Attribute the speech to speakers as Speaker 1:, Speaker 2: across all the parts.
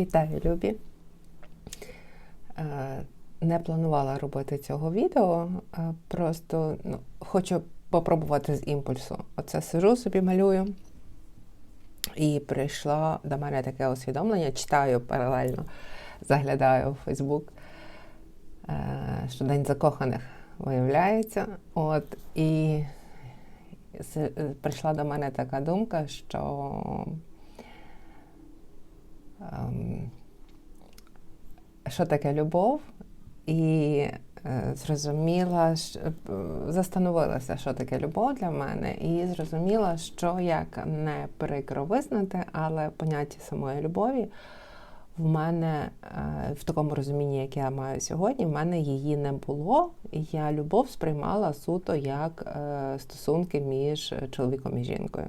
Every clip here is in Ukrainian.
Speaker 1: Вітаю, Любі! Е, Не планувала робити цього відео, е, просто ну, хочу попробувати з імпульсу. Оце сижу собі малюю. І прийшло до мене таке усвідомлення, читаю паралельно, заглядаю в Фейсбук, е, що День закоханих виявляється. От, і прийшла до мене така думка, що що таке любов, і е, зрозуміла, е, застановилася, що таке любов для мене, і зрозуміла, що як не прикро визнати, але поняття самої любові в мене е, в такому розумінні, яке я маю сьогодні, в мене її не було. Я любов сприймала суто як стосунки між чоловіком і жінкою.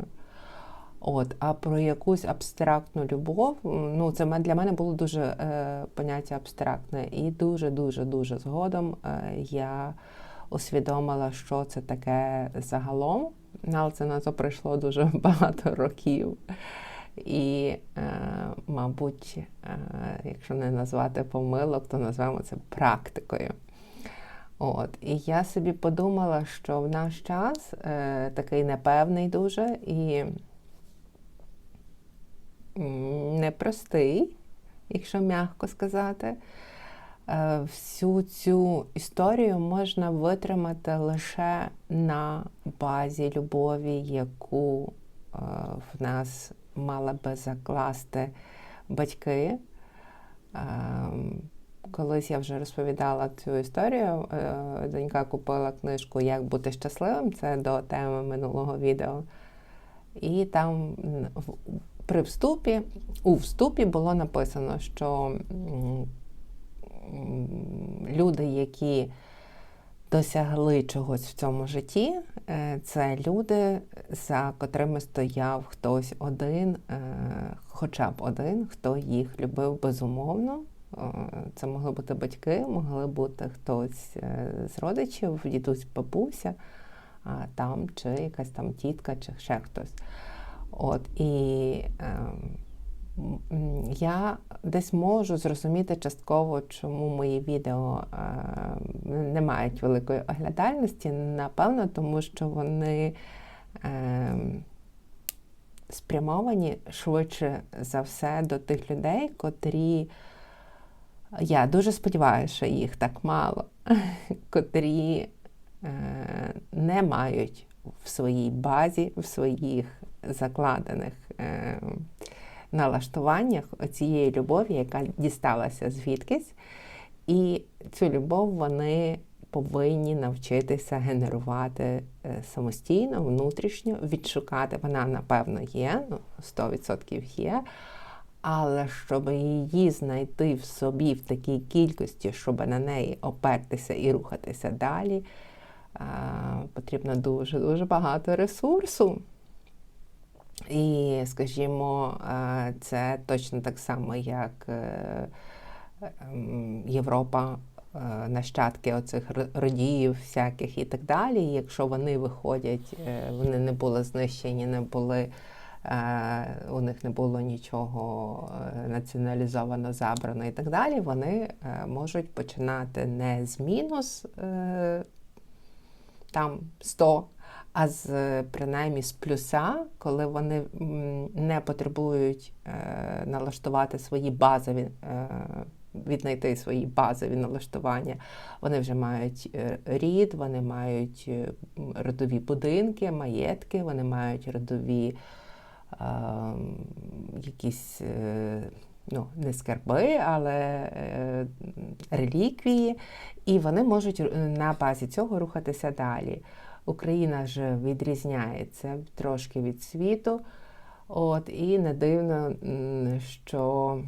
Speaker 1: От, а про якусь абстрактну любов, ну це для мене було дуже е, поняття абстрактне, і дуже, дуже, згодом е, я усвідомила, що це таке загалом. Але це на це пройшло дуже багато років. І, е, мабуть, е, якщо не назвати помилок, то назвемо це практикою. От, і я собі подумала, що в наш час е, такий непевний дуже і непростий, якщо м'яко сказати. Е, Всю цю історію можна витримати лише на базі любові, яку е, в нас мали би закласти батьки. Ем, Колись я вже розповідала цю історію. е, Донька купила книжку Як бути щасливим. Це до теми минулого відео. І там при вступі, у вступі було написано, що люди, які досягли чогось в цьому житті, е, це люди, за котрими стояв хтось один, е, хоча б один, хто їх любив безумовно. Е, Це могли бути батьки, могли бути хтось з родичів, дідусь, бабуся, там чи якась там тітка, чи ще хтось. От і ем, я десь можу зрозуміти частково, чому мої відео ем, не мають великої оглядальності. Напевно, тому що вони ем, спрямовані швидше за все до тих людей, котрі. Я дуже сподіваюся, що їх так мало, котрі е, не мають в своїй базі, в своїх закладених е, налаштуваннях цієї любові, яка дісталася звідкись. І цю любов вони повинні навчитися генерувати е, самостійно, внутрішньо, відшукати. Вона, напевно, є, ну, 100% є. Але щоб її знайти в собі в такій кількості, щоб на неї опертися і рухатися далі, потрібно дуже-дуже багато ресурсу. І, скажімо, це точно так само, як е, ем, Європа, е, нащадки оцих родіїв всяких і так далі. Якщо вони виходять, е, вони не були знищені, не були. е, У них не було нічого е, націоналізовано, забрано і так далі. Вони е, можуть починати не з мінус е, там 100, а з е, принаймні з плюса, коли вони не потребують е, налаштувати свої базові, е, віднайти свої базові налаштування. Вони вже мають рід, вони мають родові будинки, маєтки, вони мають родові е, якісь. е, Ну, не скарби, але е, реліквії, і вони можуть на базі цього рухатися далі. Україна ж відрізняється трошки від світу. От, і не дивно, що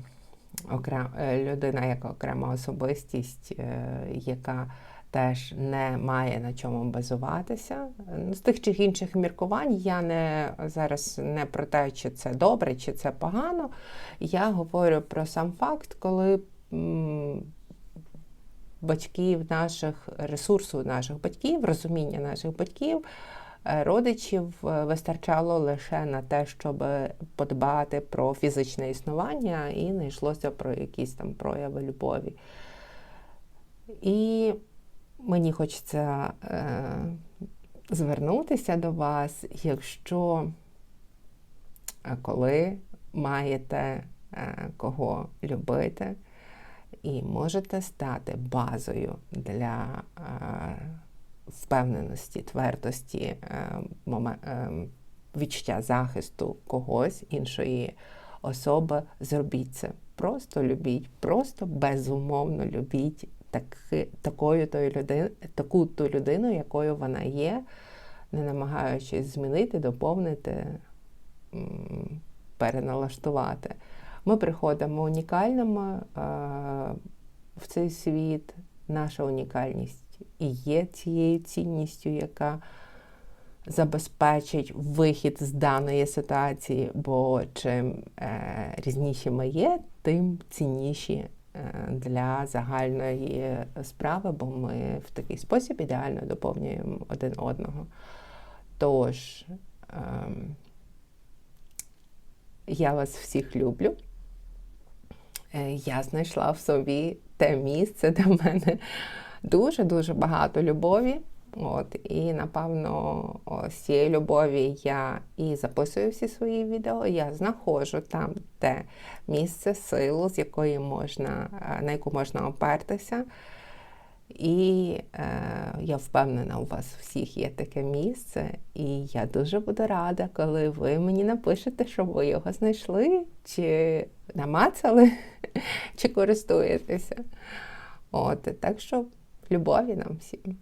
Speaker 1: окрем, е, людина як окрема особистість, е, яка теж не має на чому базуватися. З тих чи інших міркувань я не зараз не про те, чи це добре, чи це погано. Я говорю про сам факт, коли батьків наших, ресурсу наших батьків, розуміння наших батьків Е, Родичів е, вистачало лише на те, щоб подбати про фізичне існування, і не йшлося про якісь там прояви любові. І мені хочеться е, звернутися до вас, якщо е, коли маєте кого любити, і можете стати базою для е, впевненості, твердості, е, е, відчуття захисту когось іншої особи, зробіть це. Просто любіть, просто безумовно любіть таки, такою тою людин, таку ту людину, якою вона є, не намагаючись змінити, доповнити, переналаштувати. Ми приходимо унікальними е, в цей світ. Наша унікальність і є цією цінністю, яка забезпечить вихід з даної ситуації, бо чим е, різніші ми є, тим цінніші е, для загальної справи, бо ми в такий спосіб ідеально доповнюємо один одного. Тож, ем, я вас всіх люблю. Е, Я знайшла в собі те місце, де в мене дуже-дуже багато любові. От, і напевно, з цієї любові я і записую всі свої відео. Я знаходжу там те місце, силу, з якої можна, е, на яку можна опертися. І е, я впевнена, у вас всіх є таке місце, і я дуже буду рада, коли ви мені напишете, що ви його знайшли, чи намацали, чи користуєтеся. От, так що любові нам всім.